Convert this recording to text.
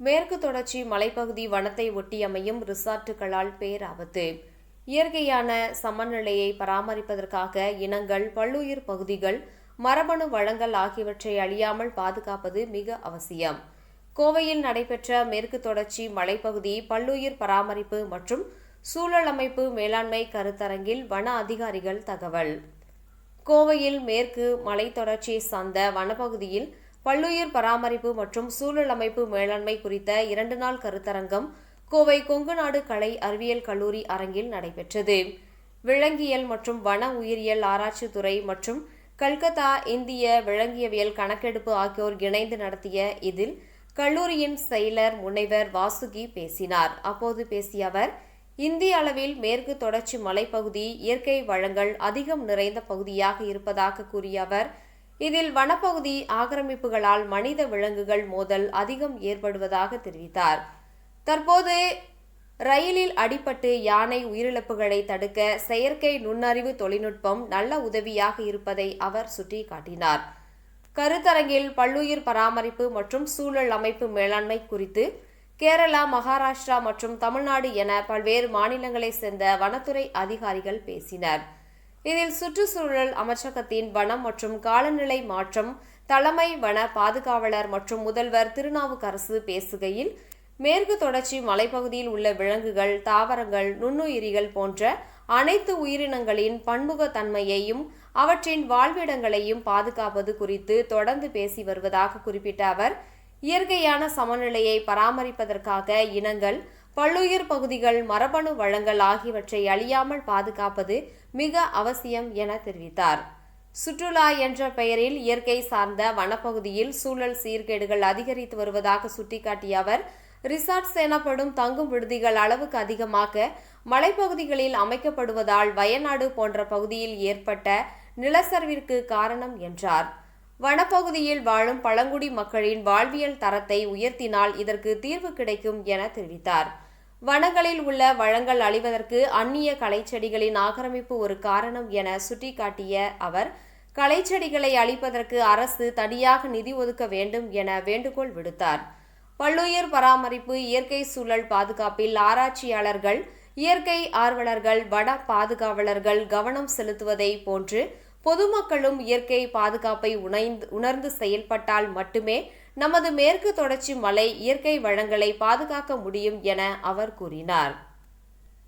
மேற்கு தொடர்ச்சி மலைப்பகுதி வனத்தை ஒட்டியமையும் ரிசார்ட்டுகளால் பேராபத்து. இயற்கையான சமநிலையை பராமரிப்பதற்காக இனங்கள் பல்லுயிர் பகுதிகள் மரபணு வளங்கள் ஆகியவற்றை அழியாமல் பாதுகாப்பது மிக அவசியம். கோவையில் நடைபெற்ற மேற்கு தொடர்ச்சி மலைப்பகுதி பல்லுயிர் பராமரிப்பு மற்றும் சூழல் அமைப்பு மேலாண்மை கருத்தரங்கில் வன அதிகாரிகள் தகவல். கோவையில் மேற்கு மலைத்தொடர்ச்சியை சார்ந்த வனப்பகுதியில் பல்லுயிர் பராமரிப்பு மற்றும் சூழல் அமைப்பு மேலாண்மை குறித்த இரண்டு நாள் கருத்தரங்கம் கோவை கொங்குநாடு கலை அறிவியல் கல்லூரி அரங்கில் நடைபெற்றது. விலங்கியல் மற்றும் வன உயிரியல் ஆராய்ச்சித்துறை மற்றும் கல்கத்தா இந்திய விலங்கியவியல் கணக்கெடுப்பு ஆகியோர் இணைந்து நடத்திய இதில் கல்லூரியின் செயலர் முனைவர் வாசுகி பேசினார். அப்போது பேசிய அவர் இந்திய அளவில் மேற்கு தொடர்ச்சி மலைப்பகுதி இயற்கை வளங்கள் அதிகம் நிறைந்த பகுதியாக இருப்பதாக கூறிய அவர் இதில் வனப்பகுதி ஆக்கிரமிப்புகளால் மனித விலங்குகள் மோதல் அதிகம் ஏற்படுவதாக தெரிவித்தார். தற்போது ரயிலில் அடிபட்டு யானை உயிரிழப்புகளை தடுக்க செயற்கை நுண்ணறிவு தொழில்நுட்பம் நல்ல உதவியாக இருப்பதை அவர் சுட்டிக்காட்டினார். கருத்தரங்கில் பல்லுயிர் பராமரிப்பு மற்றும் சூழல் அமைப்பு மேலாண்மை குறித்து கேரளா மகாராஷ்டிரா மற்றும் தமிழ்நாடு என பல்வேறு மாநிலங்களைச் சேர்ந்த வனத்துறை அதிகாரிகள் பேசினர். இதில் சுற்றுச்சூழல் அமைச்சகத்தின் வனம் மற்றும் காலநிலை மாற்றம் தலைமை வன பாதுகாவலர் மற்றும் முதல்வர் திருநாவுக்கரசு பேசுகையில் மேற்கு தொடர்ச்சி மலைப்பகுதியில் உள்ள விலங்குகள் தாவரங்கள் நுண்ணுயிரிகள் போன்ற அனைத்து உயிரினங்களின் பன்முகத்தன்மையையும் அவற்றின் வாழ்விடங்களையும் பாதுகாப்பது குறித்து தொடர்ந்து பேசி வருவதாக குறிப்பிட்ட அவர் இயற்கையான சமநிலையை பராமரிப்பதற்காக இனங்கள் பல்லுயிர் பகுதிகள் மரபணு வளங்கள் ஆகியவற்றை அழியாமல் பாதுகாப்பது மிக அவசியம் என தெரிவித்தார். சுற்றுலா என்ற பெயரில் இயற்கை சார்ந்த வனப்பகுதியில் சூழல் சீர்கேடுகள் அதிகரித்து வருவதாக சுட்டிக்காட்டிய அவர் ரிசார்ட்ஸ் எனப்படும் தங்கும் விடுதிகள் அளவுக்கு அதிகமாக மலைப்பகுதிகளில் அமைக்கப்படுவதால் வயநாடு போன்ற பகுதியில் ஏற்பட்ட நிலச்சரிவிற்கு காரணம் என்றார். வனப்பகுதியில் வாழும் பழங்குடி மக்களின் வாழ்வியல் தரத்தை உயர்த்தினால் இதற்கு தீர்வு கிடைக்கும் என தெரிவித்தார். வனங்களில் உள்ள வளங்கள் அழிவதற்கு அந்நிய கலைச்செடிகளின் ஆக்கிரமிப்பு ஒரு காரணம் என சுட்டிக்காட்டிய அவர் கலைச்செடிகளை அழிப்பதற்கு அரசு தனியாக நிதி ஒதுக்க வேண்டும் என வேண்டுகோள் விடுத்தார். பல்லுயிர் பராமரிப்பு இயற்கை சூழல் பாதுகாப்பில் ஆராய்ச்சியாளர்கள் இயற்கை ஆர்வலர்கள் வன பாதுகாவலர்கள் கவனம் செலுத்துவதை போன்று பொதுமக்களும் இயற்கை பாதுகாப்பை உணைந்து உணர்ந்து செயல்பட்டால் மட்டுமே நமது மேற்கு தொடர்ச்சி மலை இயற்கை வளங்களை பாதுகாக்க முடியும் என அவர் கூறினார்.